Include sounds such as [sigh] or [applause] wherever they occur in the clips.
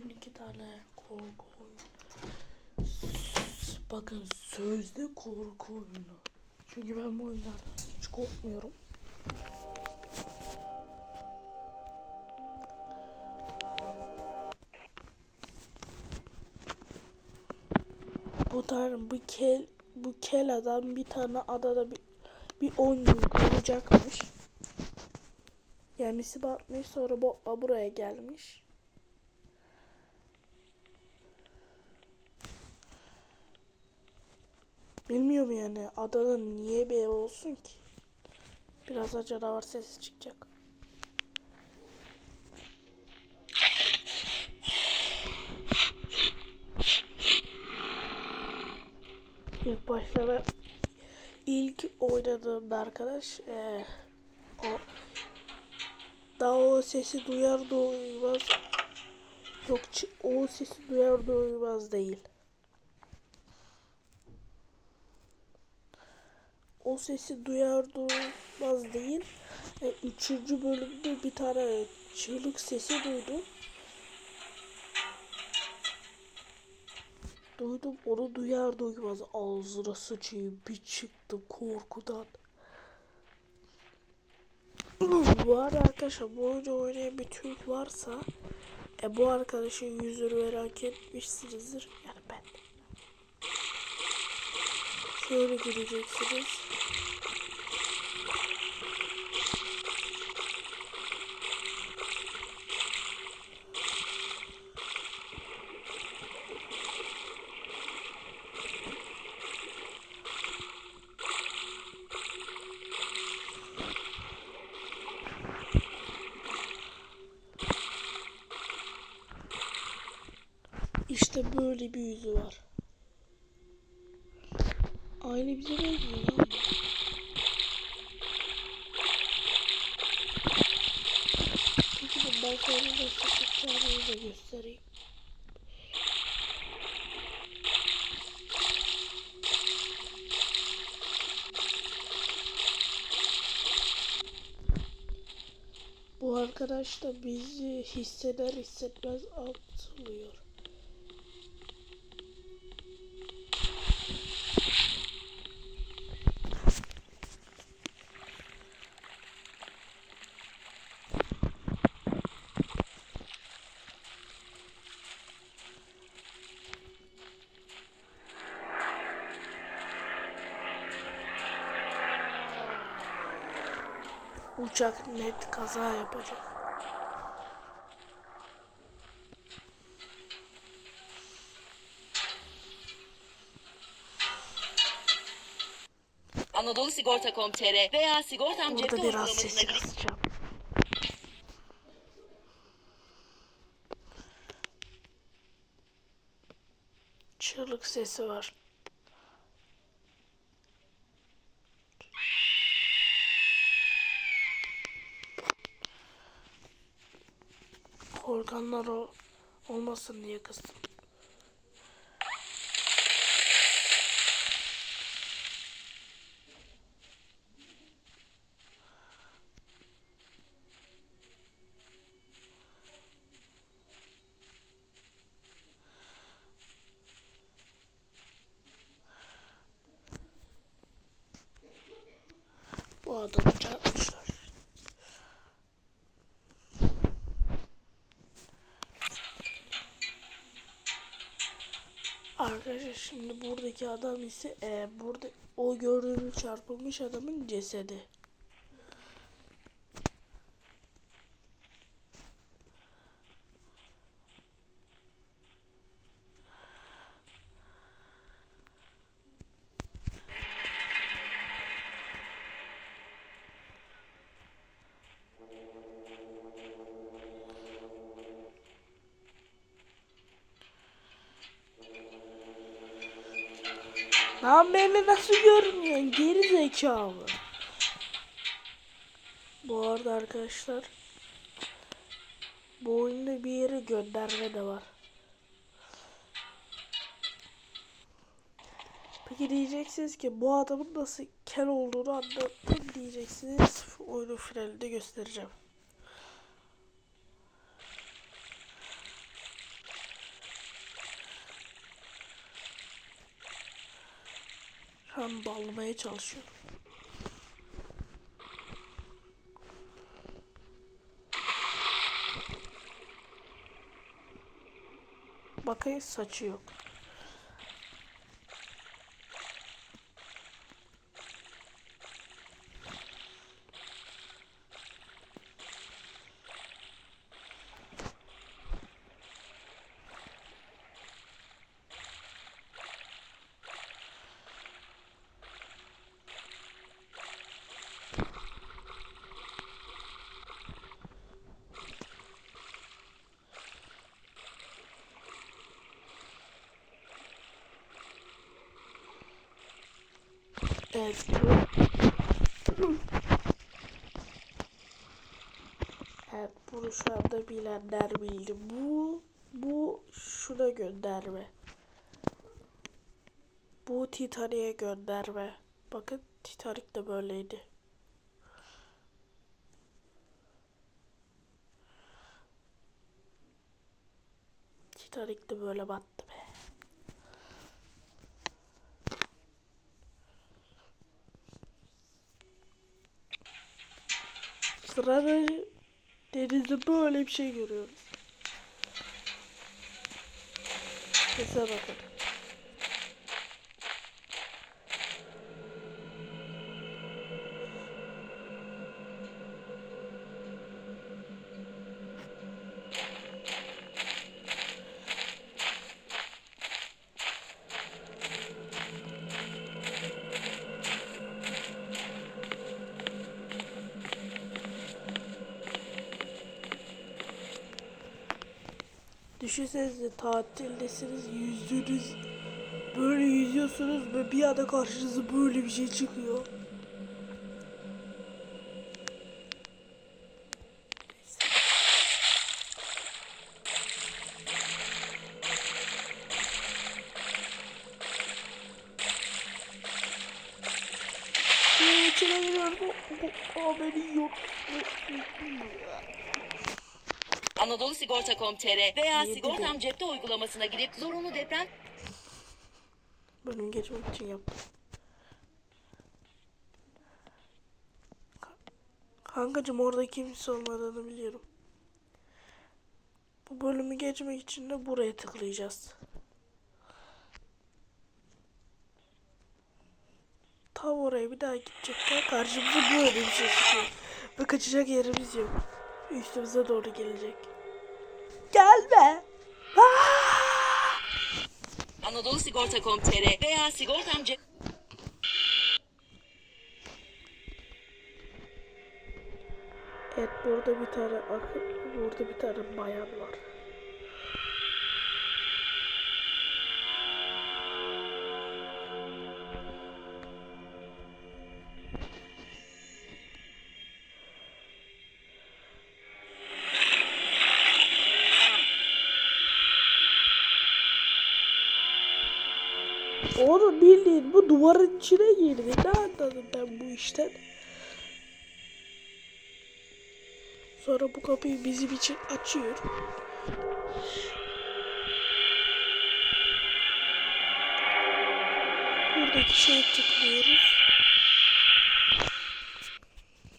gün iki tane korku oyunu. Bakın sözde korku oyunu. Çünkü ben bu oyunlardan hiç korkmuyorum. Bu tane bu kel bu kel adam bir tane adada bir bir 10 gün kalacakmış. Gemisi batmış sonra botla buraya gelmiş. Bilmiyorum yani adada niye bir ev olsun ki? Biraz da canavar sesi çıkacak. İlk başta ben ilk oynadığımda arkadaş eee, o daha o sesi duyar duymaz yok o sesi duyar duymaz değil. O sesi duyar duymaz değil. E, üçüncü bölümde bir tane çığlık sesi duydum. Duydum onu duyar duymaz ağzına sıçayım bir çıktım korkudan. Bu arada arkadaşlar bu oyunu oynayan bir Türk varsa e, bu arkadaşın yüzünü merak etmişsinizdir. Yani ben. Şöyle gideceksiniz. İşte böyle bir yüzü var. Aynı bize benziyor lan. de ben sonra nasıl çıkacağını da göstereyim. Bu arkadaş da bizi hisseder hissetmez atılıyor. Uçak net kaza yapacak. Anadolu Sigorta.com.tr veya Sigortam Cepte Burada biraz sesi kısacağım. Çığlık sesi var. Korkanlar o olmasın diye kıstım. Bu adamı çarpmışlar. Arkadaşlar şimdi buradaki adam ise e, burada o gördüğünüz çarpılmış adamın cesedi. Lan beni nasıl görmüyorsun geri zekalı. Bu arada arkadaşlar bu oyunda bir yere gönderme de var. Peki diyeceksiniz ki bu adamın nasıl kel olduğunu anlattım diyeceksiniz. Oyunun finalinde göstereceğim. An bağlamaya çalışıyorum. Bakayım saçı yok. Evet. Evet bunu şu anda bilenler bildi. Bu bu şuna gönderme. Bu Titanic'e gönderme. Bakın Titanic de böyleydi. Titanic de böyle battı be. Sırada denizde böyle bir şey görüyoruz. Mesela bakın. Düşünsenize tatildesiniz yüzdünüz böyle yüzüyorsunuz ve bir anda karşınıza böyle bir şey çıkıyor. Ee, içine giriyorum. Bu- bu- Aa beni yiyor. Anadolu Sigorta.com.tr veya Yedi Sigortam Cepte uygulamasına girip zorunlu deprem Bölüm geçmek için yaptım. Kankacım orada kimse olmadığını biliyorum. Bu bölümü geçmek için de buraya tıklayacağız. Tam oraya bir daha gidecekler. Karşımıza böyle bir şey çıkıyor. Ve kaçacak yerimiz yok. Üstümüze doğru gelecek. Gelme. Aa! Anadolu Sigorta.com.tr veya Sigortam Cep Evet burada bir tane akı, burada bir tane bayan var. Duvarın içine girdi. Ne anladım ben bu işten? Sonra bu kapıyı bizim için açıyor. Buradaki şeye tıklıyoruz.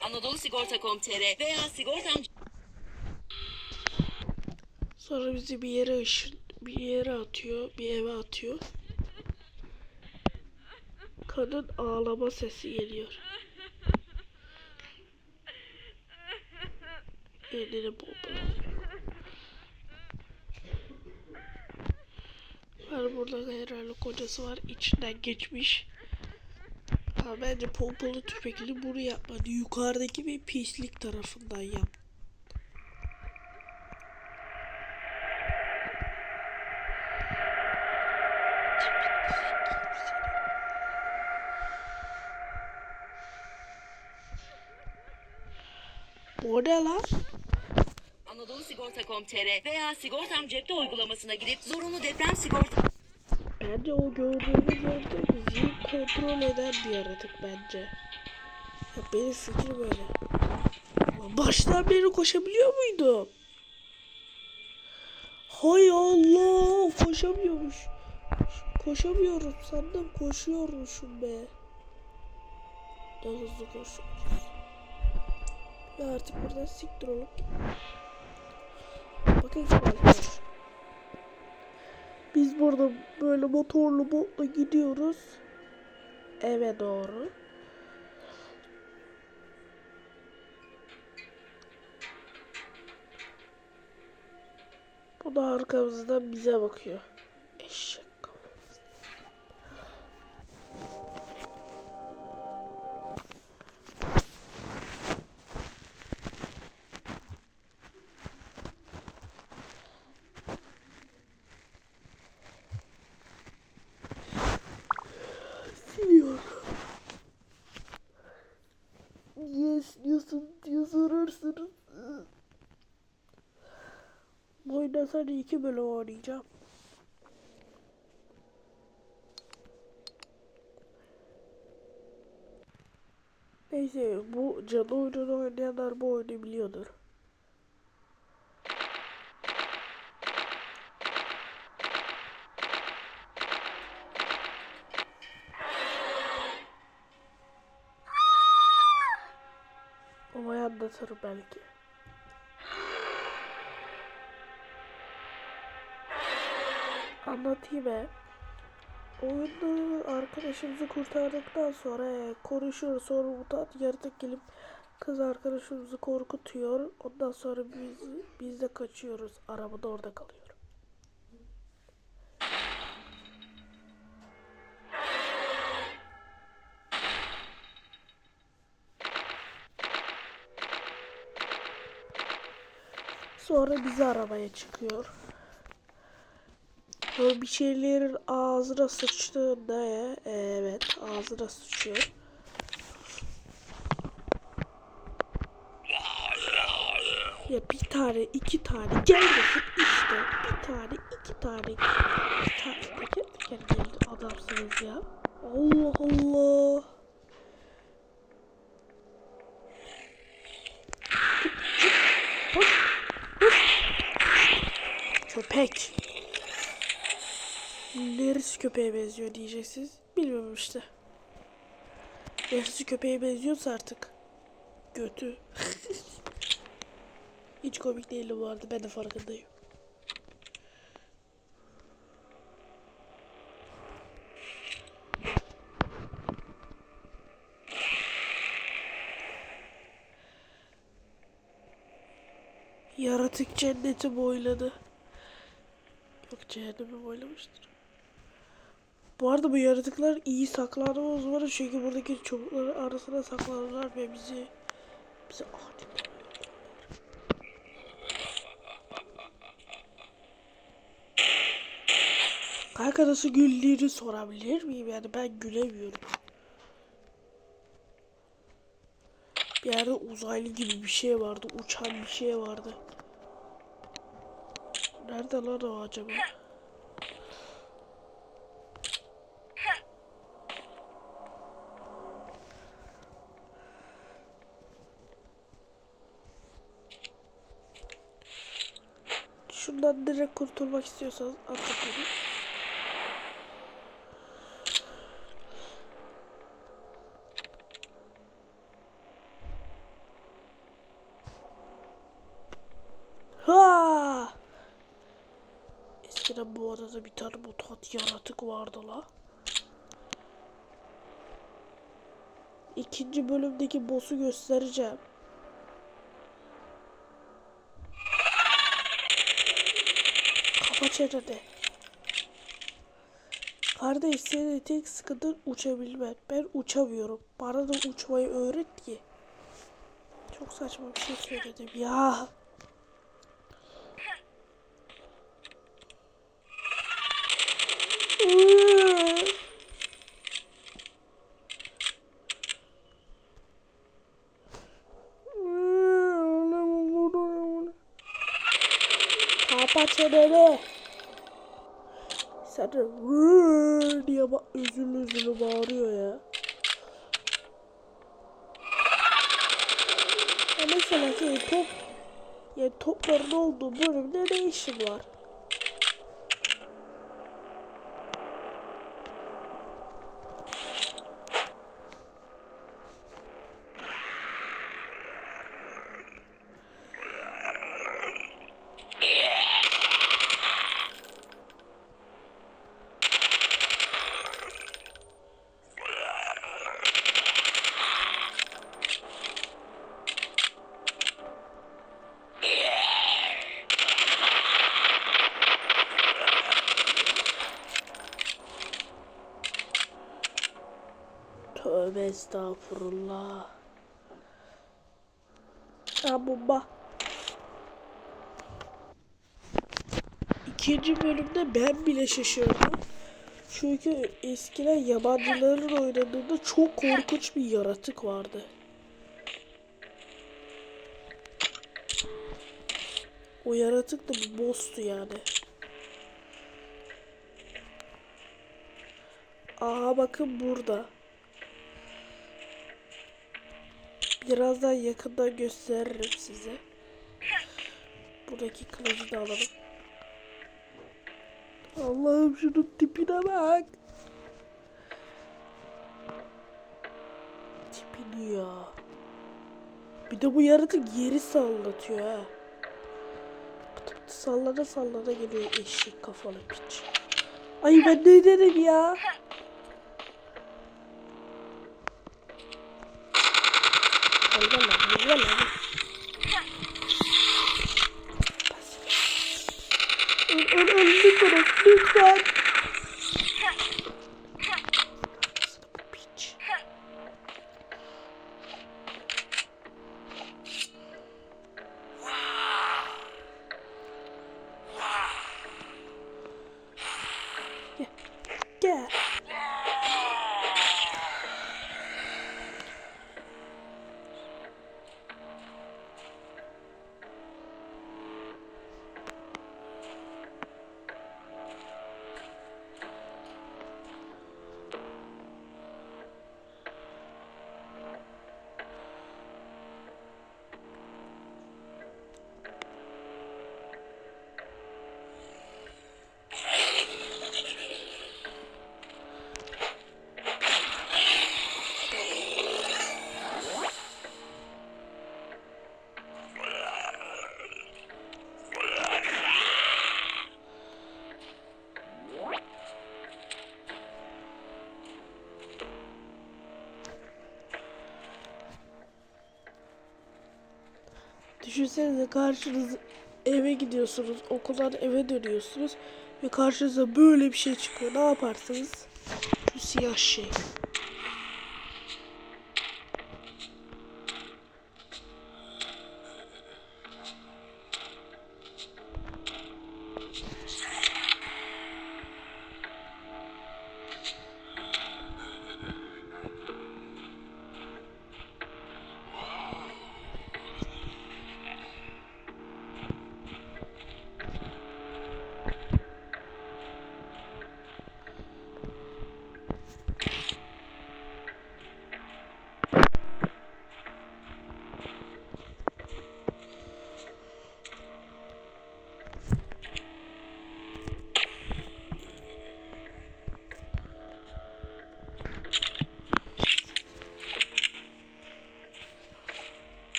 Anadolu Sigorta.com.tr veya Sigortam Sonra bizi bir yere ışın, bir yere atıyor, bir eve atıyor. Kadın ağlama sesi geliyor. Elini pompalı. Var burada herhalde kocası var içinden geçmiş. Ha bence pompalı tüfekli bunu yapmadı. Yukarıdaki bir pislik tarafından yaptı. O ne lan? Anadolu Sigorta.com.tr veya Sigortam Cepte uygulamasına girip zorunlu deprem sigorta Bence o gördüğümüz yerde bizi kontrol eden bir yaratık bence. Ya benim fikrim böyle. Baştan beri koşabiliyor muydum? Hay Allah koşamıyormuş. Koşamıyorum sandım koşuyormuşum be. Ne hızlı koşuyoruz. Ve artık buradan siktir olup. Bakın kim arkadaş. Biz burada böyle motorlu botla gidiyoruz. Eve doğru. Bu da arkamızdan bize bakıyor. Eşek sadece iki bölüm oynayacağım. Neyse bu cadı oyununu oynayanlar bu oyunu biliyordur. Ama anlatırım belki. Anlatayım be. Oyunda arkadaşımızı kurtardıktan sonra e, konuşuyoruz. Sonra mutant yaratık gelip kız arkadaşımızı korkutuyor. Ondan sonra biz, biz de kaçıyoruz. Arabada orada kalıyor. Sonra bizi arabaya çıkıyor. Böyle bir şeylerin ağzına sıçtığında e, evet ağzına sıçıyor. Ya bir tane iki tane. Gelmesin işte. Bir tane iki tane. Bir tane. Teker teker geldi adamsınız ya. Köpeğe benziyor diyeceksiniz. Bilmiyorum işte. Neresi köpeğe benziyorsa artık. Götü. [laughs] Hiç komik değildi bu arada. Ben de farkındayım. Yaratık cenneti boyladı. Yok cehennemi boylamıştır. Bu arada bu yaratıklar iyi saklanma uzmanı çünkü buradaki çubukların arasına saklanırlar ve bizi bizi ahdet Kanka nasıl güldüğünü sorabilir miyim? Yani ben gülemiyorum. Bir yerde uzaylı gibi bir şey vardı. Uçan bir şey vardı. Nerede lan o acaba? Şundan direkt kurtulmak istiyorsanız atın beni. Ha! Eskiden bu adada bir tane mutant yaratık vardı la. İkinci bölümdeki boss'u göstereceğim. Çenede. Kardeş senin tek sıkıntın uçabilmen. Ben uçamıyorum. Bana da uçmayı öğret ki. Çok saçma bir şey söyledim ya. "Vıı" diye bak üzülü üzülü bağırıyor ya. Ya mesela senin top yani topların olduğu bölümde ne işin var? Estağfurullah. Ha bomba. İkinci bölümde ben bile şaşırdım. Çünkü eskiden yabancıların oynadığında çok korkunç bir yaratık vardı. O yaratık da bir boss'tu yani. Aa bakın burada. Birazdan yakından gösteririm size. Buradaki kılıcı da alalım. Allah'ım şunun tipine bak. Tipini ya. Bir de bu yaratık yeri sallatıyor ha. Pıtı pıtı sallana sallana geliyor eşek kafalı piç. Ay ben ne derim ya? Düşünsenize karşınız eve gidiyorsunuz, okuldan eve dönüyorsunuz ve karşınıza böyle bir şey çıkıyor. Ne yaparsınız? Şu siyah şey.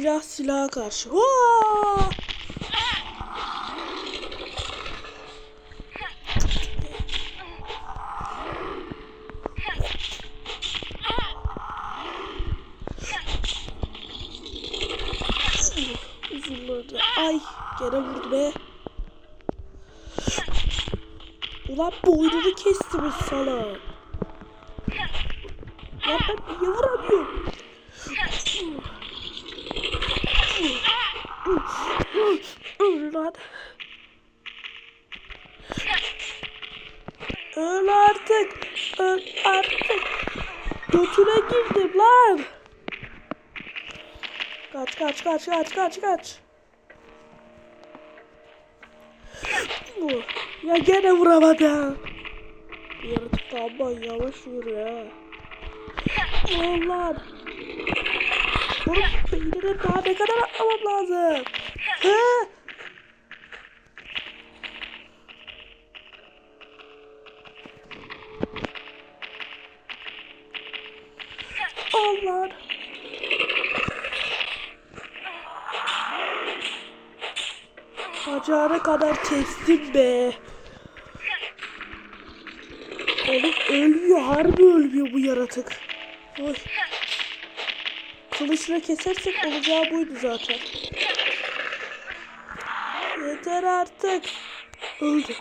Silah silaha karşı. Hua! Uzunladı. Ay gene vurdu be. Ulan boynunu kestiniz sana. Ya ben niye vuramıyorum? Öl lan. Öl artık. Öl artık. Götüne girdim lan. Kaç kaç kaç kaç kaç kaç. Ya gene vuramadım. Yaratık ama yavaş yürü ya. Allah. Oğlum beynine daha ne kadar atlamam lazım? He? Allah. Bacağına kadar kestim be. Oğlum ölmüyor. Harbi ölmüyor bu yaratık. Oy. Kılıçla kesersek olacağı buydu zaten. Yeter artık. Öldü.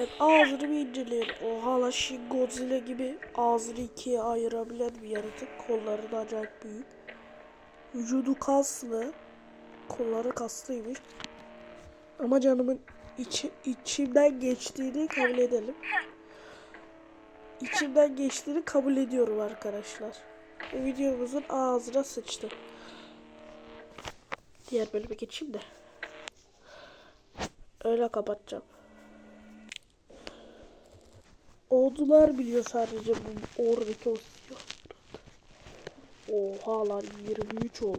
Evet ağzını bir inceleyelim. Oha la Shin Godzilla gibi ağzını ikiye ayırabilen bir yaratık. Kolları da acayip büyük. Vücudu kaslı. Kolları kaslıymış. Ama canımın içi, içimden geçtiğini kabul edelim. İçimden geçtiğini kabul ediyorum arkadaşlar. Bu videomuzun ağzına sıçtı. Diğer bölüme geçeyim de. Öyle kapatacağım. Ordular biliyor sadece bu oradaki o siyah. Oha lan 23 oldu.